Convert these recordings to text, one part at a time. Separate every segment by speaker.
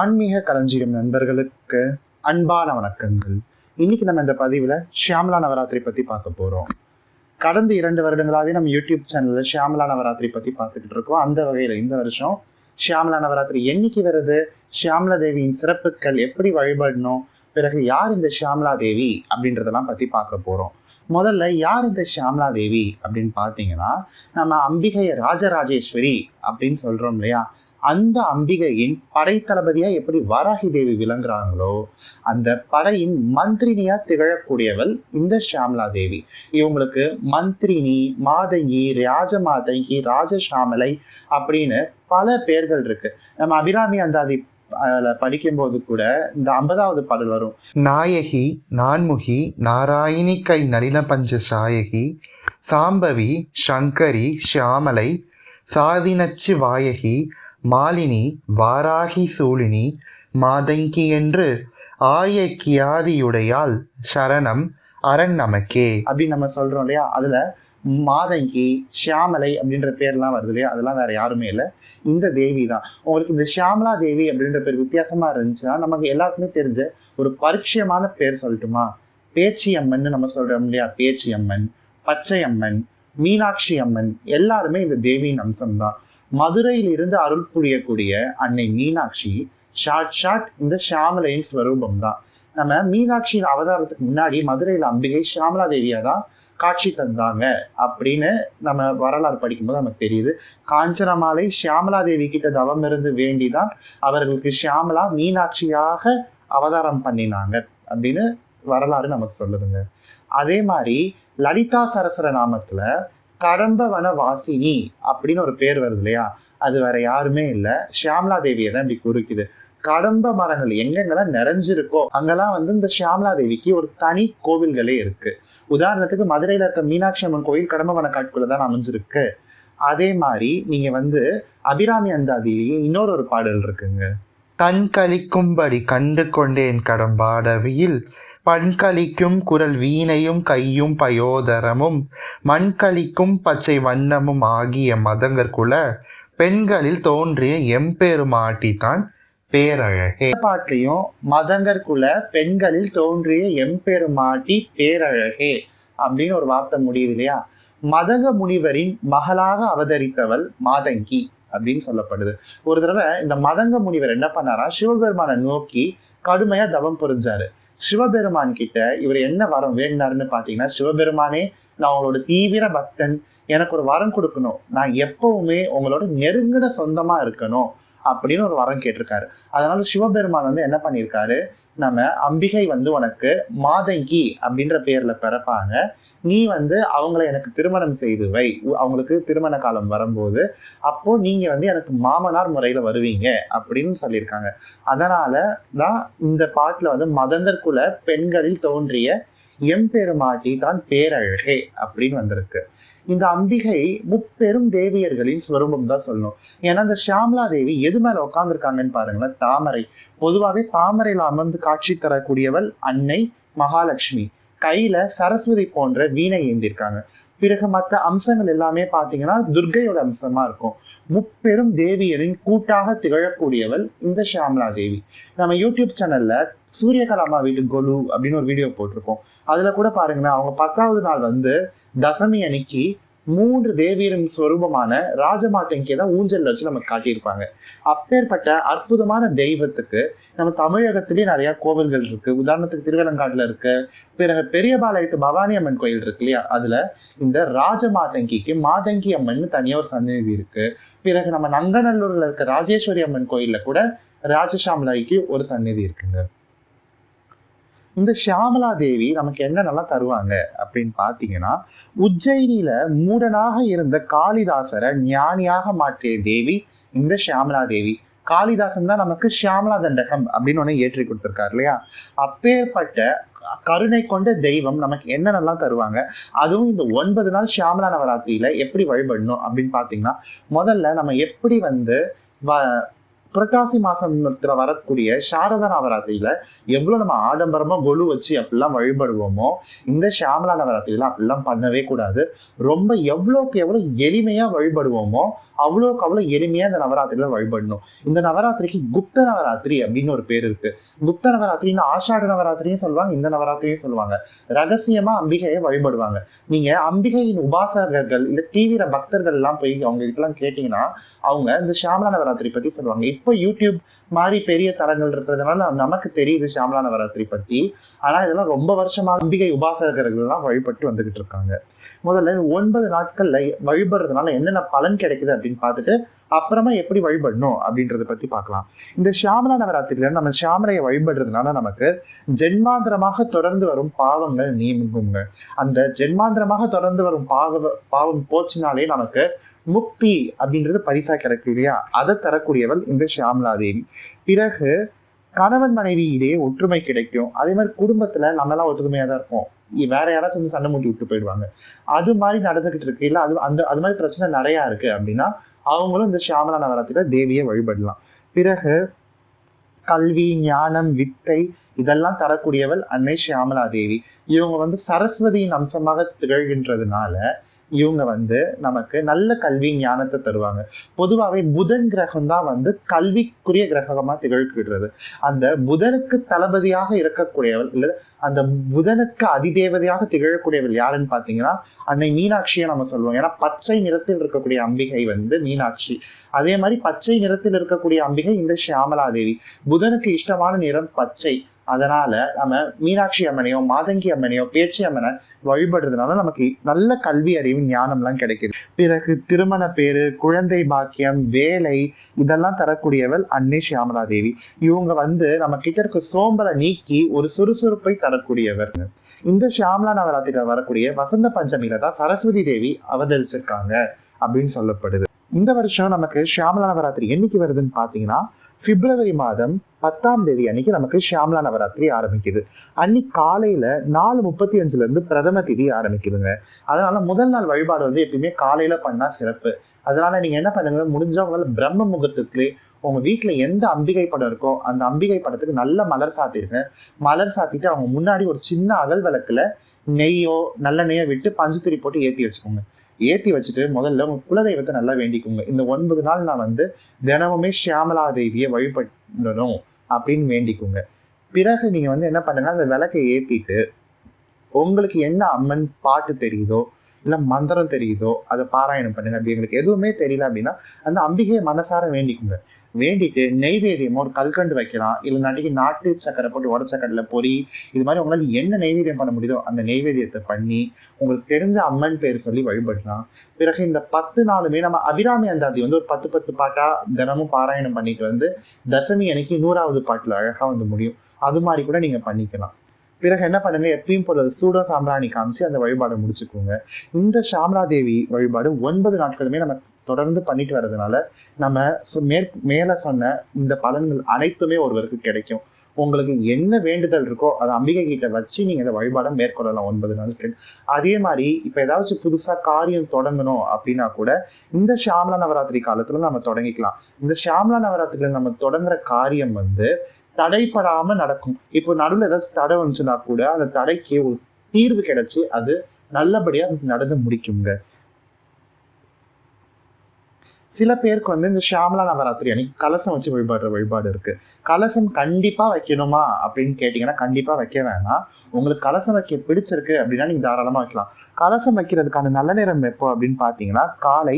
Speaker 1: ஆன்மீக களஞ்சியம் நண்பர்களுக்கு அன்பான வணக்கங்கள். இன்னைக்கு நம்ம இந்த பதிவில் ஷியாமலா நவராத்திரி பற்றி பார்க்க போகிறோம் கடந்த இரண்டு வருடங்களாகவே நம்ம யூடியூப் சேனலில் ஷியாமலா நவராத்திரி பற்றி பார்த்துக்கிட்டு இருக்கோம். அந்த வகையில் இந்த வருஷம் ஷியாமலா நவராத்திரி என்னைக்கு வருது? ஷியாமலா தேவியின் சிறப்புகள் எப்படி வழிபடணும்? பிறகு யார் இந்த ஷியாமலா தேவி அப்படின்றதெல்லாம் பற்றி பார்க்க போகிறோம் முதல்ல யார் இந்த ஷியாமலா தேவி அப்படின்னு பார்த்தீங்கன்னா நம்ம அம்பிகை ராஜராஜேஸ்வரி அப்படின்னு சொல்கிறோம் இல்லையா? அந்த அம்பிகையின் படைத்தளபதியா எப்படி வராகி தேவி விளங்குறாங்களோ அந்த படையின் மந்திரினியா திகழக்கூடியவள் இந்த ஷியாமலா தேவி. இவங்களுக்கு மந்திரினி மாதங்கி ராஜமாதங்கி ராஜஷாமலை அப்படின்னு பல பெயர்கள் இருக்கு. நம்ம அபிராமி அந்தாதி அதுல படிக்கும்போது கூட இந்த ஐம்பதாவது பாடல் வரும்.
Speaker 2: நாயகி நான்முகி நாராயணி கை நளின பஞ்ச சாயகி சாம்பவி சங்கரி ஷியாமலை சாதினச்சு வாயகி மாலினி வாராகி சூழினி மாதங்கி என்று ஆயக்கியாதியுடையால் சரணம் அரண் நமக்கே.
Speaker 1: அப்படின்னு நம்ம சொல்றோம் இல்லையா? அதுல மாதங்கி ஷியாமலை அப்படின்ற பேர்லாம் வருது இல்லையா? அதெல்லாம் வேற யாருமே இல்லை. இந்த தேவி தான். உங்களுக்கு இந்த ஷியாமலா தேவி அப்படின்ற பேர் வித்தியாசமா இருந்துச்சுன்னா நமக்கு எல்லாருக்குமே தெரிஞ்ச ஒரு பரிச்சயமான பேர் சொல்லட்டுமா? பேச்சி அம்மன் நம்ம சொல்றோம் இல்லையா? பேச்சி அம்மன் பச்சை அம்மன் மீனாட்சி அம்மன் எல்லாருமே இந்த தேவியின் அம்சம் மதுரையிலிருந்து மதுரையில் இருந்து அருள் புரியக்கூடிய அன்னை மீனாட்சி ஷார்ட் ஷார்ட் இந்த ஷியாமலையின் ஸ்வரூபம் தான் நம்ம மீனாட்சியின் அவதாரத்துக்கு முன்னாடி மதுரையில் அம்பிகை ஷியாமலா தேவியா தான் காட்சி தந்தாங்க அப்படின்னு நம்ம வரலாறு படிக்கும்போது நமக்கு தெரியுது. காஞ்சனமாலை ஷியாமலா தேவி கிட்ட தவம் இருந்து வேண்டிதான் அவர்களுக்கு ஷியாமலா மீனாட்சியாக அவதாரம் பண்ணினாங்க அப்படின்னு வரலாறு நமக்கு சொல்லுதுங்க. அதே மாதிரி லலிதா சரஸ்வர நாமத்துல கடம்பவன வாசினி அப்படின்னு ஒரு பேர் வருது இல்லையா? அது வேற யாருமே இல்லை. ஷியாம்லா தேவியை தான் இப்படி குறிக்குது. கடம்ப மரங்கள் எங்கெங்கெல்லாம் நிறைஞ்சிருக்கோ அங்கெல்லாம் வந்து இந்த ஷியாமலா தேவிக்கு ஒரு தனி கோவில்களே இருக்கு. உதாரணத்துக்கு மதுரையில இருக்க மீனாட்சி அம்மன் கோயில் கடம்ப காட்டுக்குள்ள தான் அமைஞ்சிருக்கு. அதே மாதிரி நீங்க வந்து அபிராமி அந்தாதியிலேயே இன்னொரு ஒரு பாடல் இருக்குங்க.
Speaker 2: கண் கழிக்கும்படி கண்டு கொண்டேன் கடம்பாடவியில் பண்களிக்கும் குரல் வீணையும் கையும் பயோதரமும் மண்களிக்கும் பச்சை வண்ணமும் ஆகிய மதங்கற்குல பெண்களில் தோன்றிய எம்பெருமாட்டிதான் பேரழகே.
Speaker 1: பாட்டிலையும் மதங்கற்குல பெண்களில் தோன்றிய எம்பெருமாட்டி பேரழகே அப்படின்னு ஒரு வார்த்தை முடியுது இல்லையா? மதங்க முனிவரின் மகளாக அவதரித்தவள் மாதங்கி அப்படின்னு சொல்லப்படுது. ஒரு தடவை இந்த மதங்க முனிவர் என்ன பண்ணாரா? சிவபெருமானை நோக்கி கடுமையா தவம் புரிஞ்சாரு. சிவபெருமான் கிட்ட இவர் என்ன வரம் வேண்டினாருன்னு பார்த்தீங்கன்னா சிவபெருமானே நான் உங்களோட தீவிர பக்தன். எனக்கு ஒரு வரம் கொடுக்கணும். நான் எப்பவுமே உங்களோட நெருங்கின சொந்தமா இருக்கணும். அப்படின்னு ஒரு வரம் கேட்டிருக்காரு. அதனால சிவபெருமான் வந்து என்ன பண்ணியிருக்காரு? நம்ம அம்பிகை வந்து உனக்கு மாதங்கி அப்படின்ற பேர்ல பிறப்பாங்க. நீ வந்து அவங்கள எனக்கு திருமணம் செய்து வை. அவங்களுக்கு திருமண காலம் வரும்போது அப்போ நீங்க வந்து எனக்கு மாமனார் முறையில வருவீங்க அப்படின்னு சொல்லியிருக்காங்க. அதனால தான் இந்த பாட்டுல வந்து மதந்தர்குல பெண்களில் தோன்றிய எம்பெருமாட்டி தான் பேரழகே அப்படின்னு வந்திருக்கு. இந்த அம்பிகை முப்பெரும் தேவியர்களின் ஸ்வரூபம் தான் சொல்லணும். ஏன்னா இந்த ஷியாமலா தேவி எது மேல உட்காந்துருக்காங்கன்னு பாருங்களேன் தாமரை. பொதுவாகவே தாமரையில் அமர்ந்து காட்சி தரக்கூடியவள் அன்னை மகாலட்சுமி. கையில சரஸ்வதி போன்ற வீணை ஏந்திருக்காங்க. பிறகு மற்ற அம்சங்கள் எல்லாமே பார்த்தீங்கன்னா துர்க்கையோட அம்சமா இருக்கும். முப்பெரும் தேவியரின் கூட்டாக திகழக்கூடியவள் இந்த ஷியாமலா தேவி. நம்ம யூடியூப் சேனல்ல சூரியகலாமா வீட்டு கொலு அப்படின்னு ஒரு வீடியோ போட்டிருக்கோம். அதுல கூட பாருங்கன்னா அவங்க பத்தாவது நாள் வந்து தசமி அன்னைக்கு மூன்று தேவியரின் ஸ்வரூபமான ராஜமாட்டங்கே தான் ஊஞ்சல் வச்சு நமக்கு காட்டியிருப்பாங்க. அப்பேற்பட்ட அற்புதமான தெய்வத்துக்கு நம்ம தமிழகத்திலேயே நிறைய கோவில்கள் இருக்கு. உதாரணத்துக்கு திருவலங்காட்டுல இருக்கு பிறகு பெரியபாளையத்து பவானி அம்மன் கோயில் இருக்கு இல்லையா? அதுல இந்த ராஜமாட்டங்கிக்கு மாதங்கி அம்மன் தனியா ஒரு சந்நிதி இருக்கு. பிறகு நம்ம நங்கநல்லூர்ல இருக்க ராஜேஸ்வரி அம்மன் கோயில்ல கூட ராஜசாமலாய்க்கு ஒரு சந்நிதி இருக்குங்க. இந்த ஷியாமலா தேவி நமக்கு என்னென்னலாம் தருவாங்க அப்படின்னு பார்த்தீங்கன்னா உஜ்ஜயினியில மூடனாக இருந்த காளிதாசரை ஞானியாக மாற்றிய தேவி இந்த ஷியாமலா தேவி. காளிதாசன் தான் நமக்கு ஷியாமலா தண்டகம் அப்படின்னு ஒன்று ஏற்றி கொடுத்துருக்காரு இல்லையா? அப்பேற்பட்ட கருணை கொண்ட தெய்வம் நமக்கு என்னென்னலாம் தருவாங்க? அதுவும் இந்த ஒன்பது நாள் ஷியாமலா நவராத்திரியில எப்படி வழிபடணும் அப்படின்னு பார்த்தீங்கன்னா முதல்ல நம்ம எப்படி வந்து வ புரட்டாசி மாசத்துல வரக்கூடிய சாரதா நவராத்திரியில எவ்வளவு நம்ம ஆடம்பரமா கொலு வச்சு அப்படிலாம் வழிபடுவோமோ இந்த ஷாமலா நவராத்திரியில அப்படிலாம் பண்ணவே கூடாது. ரொம்ப எவ்வளோக்கு எவ்வளவு எளிமையா வழிபடுவோமோ அவ்வளோக்கு அவ்வளோ எளிமையா இந்த நவராத்திரியில வழிபடணும். இந்த நவராத்திரிக்கு குப்த நவராத்திரி அப்படின்னு ஒரு பேர் இருக்கு. குப்த நவராத்திரின்னு ஆஷாட நவராத்திரியும் சொல்லுவாங்க இந்த நவராத்திரியும் சொல்லுவாங்க. ரகசியமா அம்பிகையை வழிபடுவாங்க. நீங்க அம்பிகையின் உபாசகர்கள் இல்ல தீவிர பக்தர்கள் எல்லாம் போய் அவங்க கிட்ட எல்லாம் கேட்டீங்கன்னா அவங்க இந்த ஷாமலா நவராத்திரி பத்தி சொல்லுவாங்க. இப்போ யூடியூப் மாதிரி பெரிய தரங்கள் இருக்கிறதுனால நமக்கு தெரியுது ஷாமலா நவராத்திரி பத்தி. ஆனா இதெல்லாம் ரொம்ப வருஷமா அம்பிகை உபாசகர்கள் எல்லாம் வழிபட்டு வந்துகிட்டு இருக்காங்க. முதல்ல ஒன்பது நாட்கள்ல வழிபடுறதுனால என்னென்ன பலன் கிடைக்குது அப்படின்னு பார்த்துட்டு அப்புறமா எப்படி வழிபடணும் அப்படின்றத பத்தி பார்க்கலாம். இந்த சாமலா நவராத்திரியில நம்ம சாமரையை வழிபடுறதுனால நமக்கு ஜென்மாந்திரமாக தொடர்ந்து வரும் பாவங்கள் நீங்குங்க. அந்த ஜென்மாந்திரமாக தொடர்ந்து வரும் பாவ பாவம் போச்சுனாலே நமக்கு முக்தி அப்படின்றது பரிசா கிடைக்கும் இல்லையா? அதை தரக்கூடியவள் இந்த ஷியாமலா தேவி பிறகு கணவன் மனைவியிடையே ஒற்றுமை கிடைக்கும். அதே மாதிரி குடும்பத்துல நம்மளாம் ஒற்றுமையா தான் இருப்போம். வேற யாராச்சும் வந்து சண்டை மூட்டி விட்டு போயிடுவாங்க. அது மாதிரி நடந்துகிட்டு இருக்கு இல்ல? அது அந்த அது மாதிரி பிரச்சனை நிறைய இருக்கு அப்படின்னா அவங்களும் இந்த ஷியாமலா நவராத்திரியில தேவியை வழிபடலாம். பிறகு கல்வி ஞானம் வித்தை இதெல்லாம் தரக்கூடியவள் அன்னை ஷியாமலா தேவி இவங்க வந்து சரஸ்வதியின் அம்சமாக திகழ்கின்றதுனால இவங்க வந்து நமக்கு நல்ல கல்வி ஞானத்தை தருவாங்க. பொதுவாகவே புதன் கிரகம் தான் வந்து கல்விக்குரிய கிரகமாக திகழ்கிறது. அந்த புதனுக்கு தளபதியாக இருக்கக்கூடியவர் இல்லை அந்த புதனுக்கு அதிதேவதையாக திகழக்கூடியவர் யாருன்னு பார்த்தீங்கன்னா அன்னை மீனாட்சியை நம்ம சொல்லுவோம். ஏன்னா பச்சை நிறத்தில் இருக்கக்கூடிய அம்பிகை வந்து மீனாட்சி. அதே மாதிரி பச்சை நிறத்தில் இருக்கக்கூடிய அம்பிகை இந்த சியாமலா தேவி புதனுக்கு இஷ்டமான நிறம் பச்சை. அதனால நம்ம மீனாட்சி அம்மனையோ மாதங்கி அம்மனையோ பேச்சி அம்மனை வழிபடுறதுனால நமக்கு நல்ல கல்வி அறிவு ஞானம்லாம் கிடைக்குது. பிறகு திருமண பேரு குழந்தை பாக்கியம் வேலை இதெல்லாம் தரக்கூடியவள் அன்னை சியாமலா தேவி இவங்க வந்து நம்ம கிட்ட இருக்க சோம்பலை நீக்கி ஒரு சுறுசுறுப்பை தரக்கூடியவர். இந்த சியாமலா நவராத்திரியில் வரக்கூடிய வசந்த பஞ்சமியில தான் சரஸ்வதி தேவி அவதரிச்சிருக்காங்க அப்படின்னு சொல்லப்படுது. இந்த வருஷம் நமக்கு ஷியாமலா நவராத்திரி என்னைக்கு வருதுன்னு பார்த்தீங்கன்னா பிப்ரவரி மாதம் பத்தாம் தேதி அன்னைக்கு நமக்கு ஷியாமலா நவராத்திரி ஆரம்பிக்குது. அன்னைக்கு காலையில நாலு முப்பத்தி அஞ்சுல இருந்து பிரதம திதி ஆரம்பிக்குதுங்க. அதனால முதல் நாள் வழிபாடு வந்து எப்பயுமே காலையில பண்ணா சிறப்பு. அதனால நீங்க என்ன பண்ணுங்க உங்களால் பிரம்ம முகூர்த்தத்திலே உங்க வீட்டுல எந்த அம்பிகை படம் இருக்கோ அந்த அம்பிகை படத்துக்கு நல்ல மலர் சாத்திருங்க. மலர் சாத்திட்டு அவங்க முன்னாடி ஒரு சின்ன அகல் விளக்குல நெய்யோ நல்லெண்ணெய்யோ விட்டு பஞ்சுத்திரி போட்டு ஏற்றி வச்சுக்கோங்க. ஏற்றி வச்சுட்டு முதல்ல உங்க குலதெய்வத்தை நல்லா வேண்டிக்கோங்க. இந்த ஒன்பது நாள் நான் வந்து தினமுமே ஷியாமலா தேவியை வழிபடணும் அப்படின்னு வேண்டிக்கோங்க. பிறகு நீங்க வந்து என்ன பண்ணுங்க அந்த விளக்கை ஏற்றிட்டு உங்களுக்கு என்ன அம்மன் பாட்டு தெரியுதோ இல்லை மந்திரம் தெரியுதோ அதை பாராயணம் பண்ணுங்க அப்படி எங்களுக்கு எதுவுமே தெரியல அப்படின்னா அந்த அம்பிகையை மனசார வேண்டிக்குங்க. வேண்டிட்டு நெய்வேதியமோ ஒரு கல்கண்டு வைக்கலாம் இல்லைனாட்டிக்கு நாட்டு சக்கரை போட்டு உடச்ச கடலை பொரி இது மாதிரி உங்களால் என்ன நெய்வேதியம் பண்ண முடியுதோ அந்த நெய்வேதியத்தை பண்ணி உங்களுக்கு தெரிஞ்ச அம்மன் பேர் சொல்லி வழிபடலாம். பிறகு இந்த பத்து நாளுமே நம்ம அபிராமி அந்தாதி வந்து ஒரு பத்து பத்து பாட்டாக தினமும் பாராயணம் பண்ணிட்டு வந்து தசமி அன்னைக்கு நூறாவது பாட்டில் அழகாக வந்து முடியும். அது மாதிரி கூட நீங்கள் பண்ணிக்கலாம். பிறகு என்ன பண்ணுங்க எப்பயும் போல சூட சாம்பிராணி காமிச்சு அந்த வழிபாடை முடிச்சுக்கோங்க. இந்த ஷாமலா தேவி வழிபாடு ஒன்பது நாட்களுமே நம்ம தொடர்ந்து பண்ணிட்டு வர்றதுனால நம்ம சு- மேற் மேல சொன்ன இந்த பலன்கள் அனைத்துமே ஒருவருக்கு கிடைக்கும். உங்களுக்கு என்ன வேண்டுதல் இருக்கோ அதை அம்பிகை கிட்ட வச்சு நீங்க இந்த வழிபாடை மேற்கொள்ளலாம் ஒன்பது நாள் அதே மாதிரி இப்ப ஏதாச்சும் புதுசா காரியம் தொடங்கணும் அப்படின்னா கூட இந்த ஷாம்லா நவராத்திரி காலத்துல நம்ம தொடங்கிக்கலாம். இந்த ஷாம்லா நவராத்திரியில நம்ம தொடங்குற காரியம் வந்து தடைப்படாம நடக்கும். இப்போ நடுவில் ஏதாச்சும் தடை வந்துச்சுன்னா கூட அந்த தடைக்கு ஒரு தீர்வு கிடைச்சி அது நல்லபடியா நடந்து முடிக்குங்க. சில பேருக்கு வந்து இந்த ஷியாமலா நவராத்திரி அன்னைக்கு கலசம் வச்சு வழிபாடுற வழிபாடு இருக்கு. கலசம் கண்டிப்பா வைக்கணுமா அப்படின்னு கேட்டீங்கன்னா கண்டிப்பா வைக்க வேணாம். உங்களுக்கு கலசம் வைக்க பிடிச்சிருக்கு அப்படின்னா நீங்க தாராளமா வைக்கலாம். கலசம் வைக்கிறதுக்கான நல்ல நேரம் எப்போ அப்படின்னு பாத்தீங்கன்னா காலை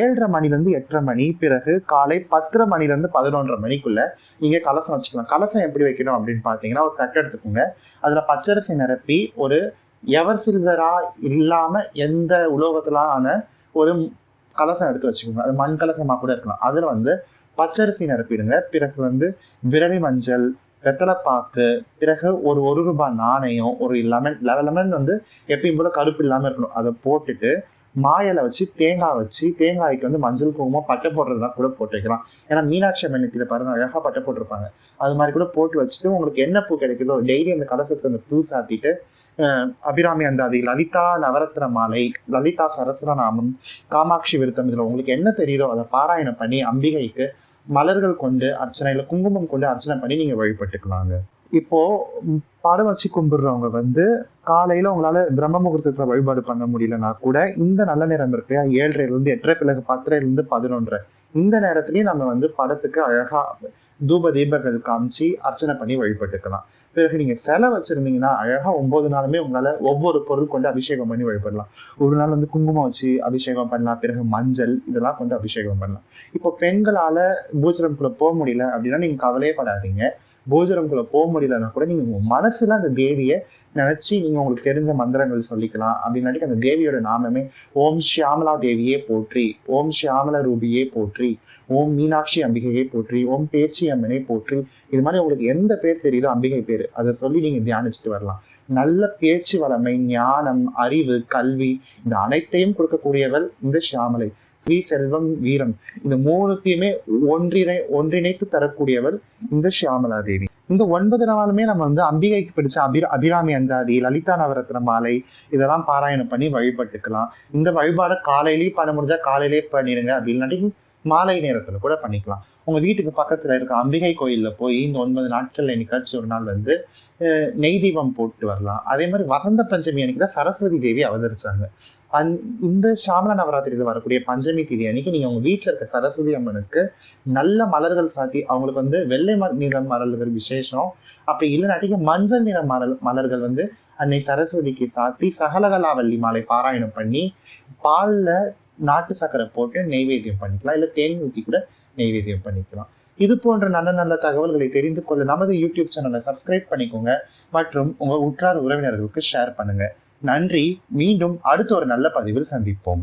Speaker 1: ஏழரை மணிலேருந்து எட்டரை மணி பிறகு காலை பத்தரை மணிலேருந்து பதினொன்றரை மணிக்குள்ள நீங்கள் கலசம் வச்சுக்கலாம். கலசம் எப்படி வைக்கணும் அப்படின்னு பார்த்தீங்கன்னா ஒரு தட்டு எடுத்துக்கோங்க. அதில் பச்சரிசி நிரப்பி ஒரு எவர் சில்வரா இல்லாமல் எந்த உலோகத்திலான ஒரு கலசம் எடுத்து வச்சுக்கோங்க. அது மண் கலசமாக கூட இருக்கலாம். அதில் வந்து பச்சரிசி நிரப்பிடுங்க. பிறகு வந்து விரவி மஞ்சள் வெத்தலைப்பாக்கு பிறகு ஒரு ஒரு ரூபாய் நாணயம் ஒரு லெமன் லெமன் வந்து எப்பயும் போல கருப்பு இல்லாமல் இருக்கணும். அதை போட்டுட்டு மாயலை வச்சு தேங்காய் வச்சு தேங்காய்க்கு வந்து மஞ்சள் குங்குமம் பட்டை போடுறதுலாம் கூட போட்டு வைக்கலாம். ஏன்னா மீனாட்சி அம்மன் இதில் பாருங்க அழகாக பட்டை போட்டிருப்பாங்க. அது மாதிரி கூட போட்டு வச்சுட்டு உங்களுக்கு என்ன பூ கிடைக்குதோ டெய்லி அந்த கலசத்துக்கு அந்த பூ சாத்திட்டு அபிராமி அந்தாதி லலிதா நவரத்ன மாலை லலிதா சரஸ்வரநாமம் காமாட்சி விருத்தம் இதுல உங்களுக்கு என்ன தெரியுதோ அதை பாராயணம் பண்ணி அம்பிகைக்கு மலர்கள் கொண்டு அர்ச்சனை இல்லை குங்குமம் கொண்டு அர்ச்சனை பண்ணி நீங்கள் வழிபட்டுக்கலாங்க. இப்போ ம், படம் வச்சு கும்பிடுறவங்க வந்து காலையில உங்களால பிரம்ம முகூர்த்தத்தை வழிபாடு பண்ண முடியலன்னா கூட இந்த நல்ல நேரம் இருக்கு ஏழரைல இருந்து எட்டரை பிறகு பத்தரைல இருந்து பதினொன்றரை. இந்த நேரத்துலயும் நம்ம வந்து படத்துக்கு அழகா தூப தீபங்கள் காமிச்சு அர்ச்சனை பண்ணி வழிபட்டுக்கலாம். பிறகு நீங்க சிலை வச்சிருந்தீங்கன்னா அழகா ஒன்பது நாளுமே உங்களால ஒவ்வொரு பொருள் கொண்டு அபிஷேகம் பண்ணி வழிபடலாம். ஒரு நாள் வந்து குங்குமம் வச்சு அபிஷேகம் பண்ணலாம் பிறகு மஞ்சள் இதெல்லாம் கொண்டு அபிஷேகம் பண்ணலாம். இப்போ பெண்களால பூஜரம்குள்ளே போக முடியல அப்படின்னா நீங்க கவலையே படாதீங்க. பூஜரம்குள்ளே போக முடியலன்னா கூட நீங்க உங்கள் மனசுல அந்த தேவியை நினைச்சு நீங்க உங்களுக்கு தெரிஞ்ச மந்திரங்கள் சொல்லிக்கலாம். அப்படின்னாட்டி அந்த தேவியோட நாமமே ஓம் ஷியாமலா தேவியே போற்றி ஓம் ஷியாமல ரூபியே போற்றி ஓம் மீனாட்சி அம்பிகையே போற்றி ஓம் பேச்சி அம்மனே போற்றி இது மாதிரி உங்களுக்கு எந்த பேர் தெரியுதோ அம்பிகை பேர். அதை சொல்லி நீங்க தியானிச்சுட்டு வரலாம். நல்ல பேச்சு வளமை ஞானம் அறிவு கல்வி இந்த அனைத்தையும் கொடுக்கக்கூடியவள் இந்த ஷியாமலை. ஸ்ரீ செல்வம் வீரம். இந்த மூணுத்தையுமே ஒன்றிணை ஒன்றிணைத்து தரக்கூடியவர் இந்த ஷியாமலா தேவி இந்த ஒன்பது நாளுமே நம்ம வந்து அம்பிகைக்கு பிடிச்ச அபி அபிராமி அந்தாதி லலிதா நவரத்ன மாலை இதெல்லாம் பாராயணம் பண்ணி வழிபட்டுக்கலாம். இந்த வழிபாடை காலையிலேயே பண்ண முடிஞ்சா காலையிலேயே பண்ணிடுங்க. அப்படின்னாட்டி மாலை நேரத்தில் கூட பண்ணிக்கலாம். உங்கள் வீட்டுக்கு பக்கத்தில் இருக்க அம்பிகை கோயிலில் போய் இந்த ஒன்பது நாட்களில் என்னைக்காச்சும் ஒரு நாள் வந்து நெய் தீபம் போட்டு வரலாம். அதே மாதிரி வசந்த பஞ்சமி அன்னைக்கு தான் சரஸ்வதி தேவி அவதரிச்சாங்க. அந் இந்த சாமல நவராத்திரியில் வரக்கூடிய பஞ்சமி தேதி அன்னைக்கு நீங்கள் உங்கள் வீட்டில் இருக்க சரஸ்வதி அம்மனுக்கு நல்ல மலர்கள் சாத்தி அவங்களுக்கு வந்து வெள்ளை ம- நிற மலர்கள் விசேஷம். அப்படி இல்லைனாட்டிக்கு மஞ்சள் நிற மலர் மலர்கள் வந்து அன்னை சரஸ்வதிக்கு சாத்தி சகலகலாவல்லி மாலை பாராயணம் பண்ணி பாலில் நாட்டு சர்க்கரை போட்டு நெய்வேத்தியம் பண்ணிக்கலாம் இல்லை தேன் ஊற்றி கூட நெய்வேத்தியம் பண்ணிக்கலாம். இது போன்ற நல்ல நல்ல தகவல்களை தெரிந்து கொள்ள நமது யூடியூப் சேனலை சப்ஸ்கிரைப் பண்ணிக்கோங்க மற்றும் உங்கள் உற்றார் உறவினர்களுக்கு ஷேர் பண்ணுங்கள் நன்றி மீண்டும் அடுத்த ஒரு நல்ல பதிவில் சந்திப்போம்.